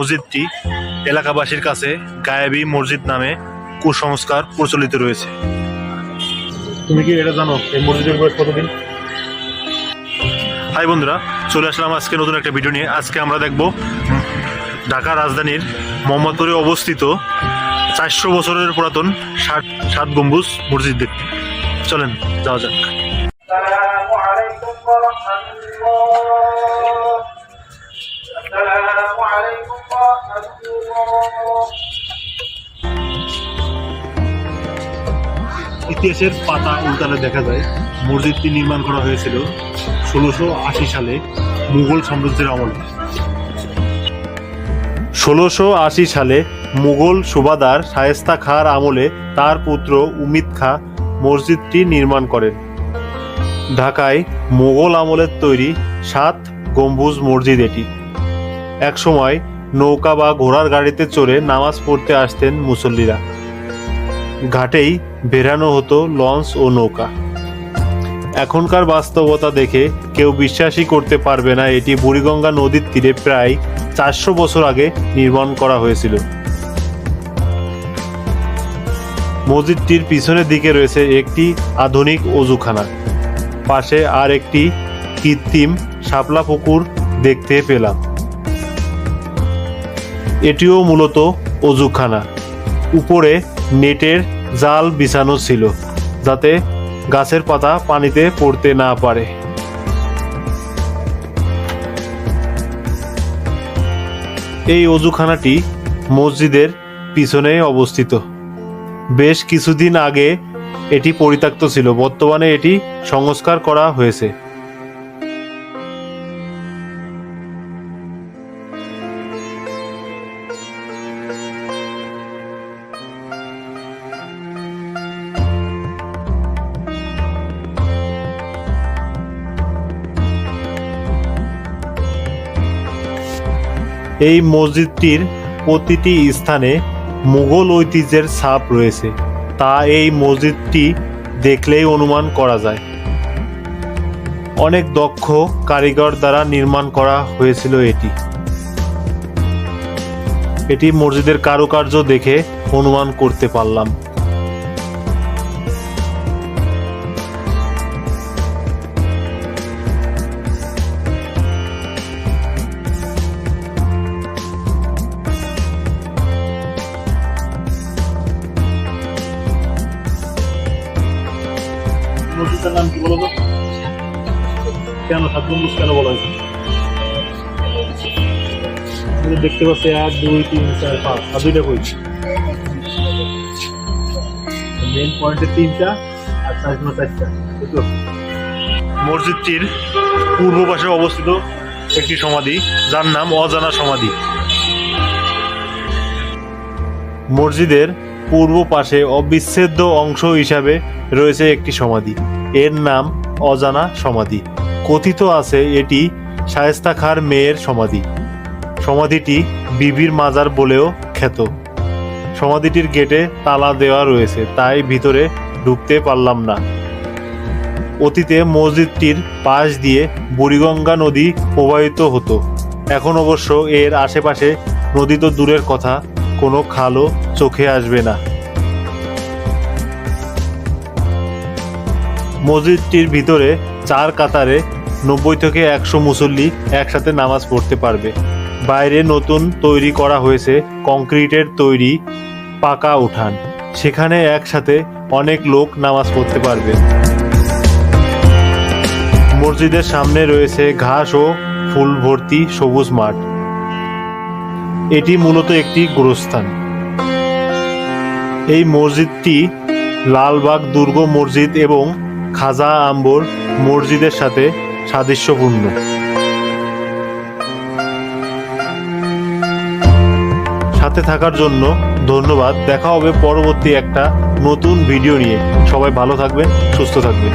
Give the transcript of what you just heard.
মসজিদটি এলাকাবাসীর কাছে গায়েবী মসজিদ নামে কুসংস্কার প্রচলিত রয়েছে। তুমি কি এটা জানো, এই মসজিদের বয়স কতদিন? হাই বন্ধুরা, চলে আসলাম আজকে নতুন একটা ভিডিও নিয়ে। আজকে আমরা দেখব ঢাকা রাজধানীর মোহাম্মদপুরে অবস্থিত চারশো বছরের পুরাতন ষাট সাত গম্বুজ মসজিদ দেখতে চলেন, যাওয়া যাক। ইতিহাসের পাতা উল্টালে দেখা যায়, মসজিদটি নির্মাণ করা হয়েছিল ষোলোশো আশি সালে মুঘল সাম্রাজ্যের আমলে। ষোলোশো আশি সালে মুঘল সুবাদার শায়েস্তা খাঁর আমলে তার পুত্র উমিদ খাঁ মসজিদটি নির্মাণ করেন। ঢাকায় মোগল আমলের তৈরি সাত গম্বুজ মসজিদ এটি। একসময় নৌকা বা ঘোড়ার গাড়িতে চড়ে নামাজ পড়তে আসতেন মুসল্লিরা। ঘাটেই বেরানো হতো লঞ্চ ও নৌকা। এখনকার বাস্তবতা দেখে কেউ বিশ্বাসই করতে পারবে না এটি বুড়িগঙ্গা নদীর তীরে প্রায় চারশো বছর আগে নির্মাণ করা হয়েছিল। মসজিদটির পিছনের দিকে রয়েছে একটি আধুনিক অজুখানা। পাশে আর একটি কৃত্রিম শাপলা পুকুর দেখতে পেলাম। এটিও মূলত অজুখানা। উপরে নেটের জাল বিছানো ছিল, যাতে গাছের পাতা পানিতে পড়তে না পারে। এই অজুখানাটি মসজিদের পিছনে অবস্থিত। বেশ কিছুদিন আগে এটি পরিত্যক্ত ছিল, বর্তমানে এটি সংস্কার করা হয়েছে। এই মসজিদটির প্রতিটি স্থানে মুঘল ঐতিহ্যের ছাপ রয়েছে। তা এই মসজিদটি দেখলেই অনুমান করা যায়। অনেক দক্ষ কারিগর দ্বারা নির্মাণ করা হয়েছিল এটি। এটি মসজিদের কারুকার্য দেখে অনুমান করতে পারলাম। মসজিদের নাম কি বলো তো? কেন সাত গম্বুজ কেন বলা হয়েছে? দেখতে পাচ্ছি এক, দুই, তিন, চার, পাঁচ, আর দুইটা কই? মেন পয়েন্টে তিনটা, আর চার কোনো চারটা বুঝলো মসজিদটির পূর্ব পাশে অবস্থিত একটি সমাধি, যার নাম অজানা সমাধি। মসজিদের পূর্ব পাশে অবিচ্ছেদ্য অংশ হিসাবে রয়েছে একটি সমাধি। এর নাম অজানা সমাধি। কথিত আছে এটি শায়েস্তা খাঁর মেয়ের সমাধি। সমাধিটি বিবির মাজার বলেও খ্যাত। সমাধিটির গেটে তালা দেওয়া রয়েছে, তাই ভিতরে ঢুকতে পারলাম না। অতীতে মসজিদটির পাশ দিয়ে বুড়িগঙ্গা নদী প্রবাহিত হতো। এখন অবশ্য এর আশেপাশে নদী তো দূরের কথা, কোনো খালও চোখে আসবে না। মসজিদটির ভিতরে চার কাতারে নব্বই থেকে একশো মুসল্লি একসাথে নামাজ পড়তে পারবে। বাইরে নতুন তৈরি করা হয়েছে কংক্রিটের তৈরি পাকা উঠান। সেখানে একসাথে অনেক লোক নামাজ পড়তে পারবে। মসজিদের সামনে রয়েছে ঘাস ও ফুল ভর্তি সবুজ মাঠ। এটি মূলত একটি গোরস্থান। এই মসজিদটি লালবাগ দুর্গ মসজিদ এবং খাজা আম্বর মসজিদের সাথে সাদৃশ্যপূর্ণ। সাথে থাকার জন্য ধন্যবাদ। দেখা হবে পরবর্তী একটা নতুন ভিডিও নিয়ে। সবাই ভালো থাকবেন, সুস্থ থাকবেন।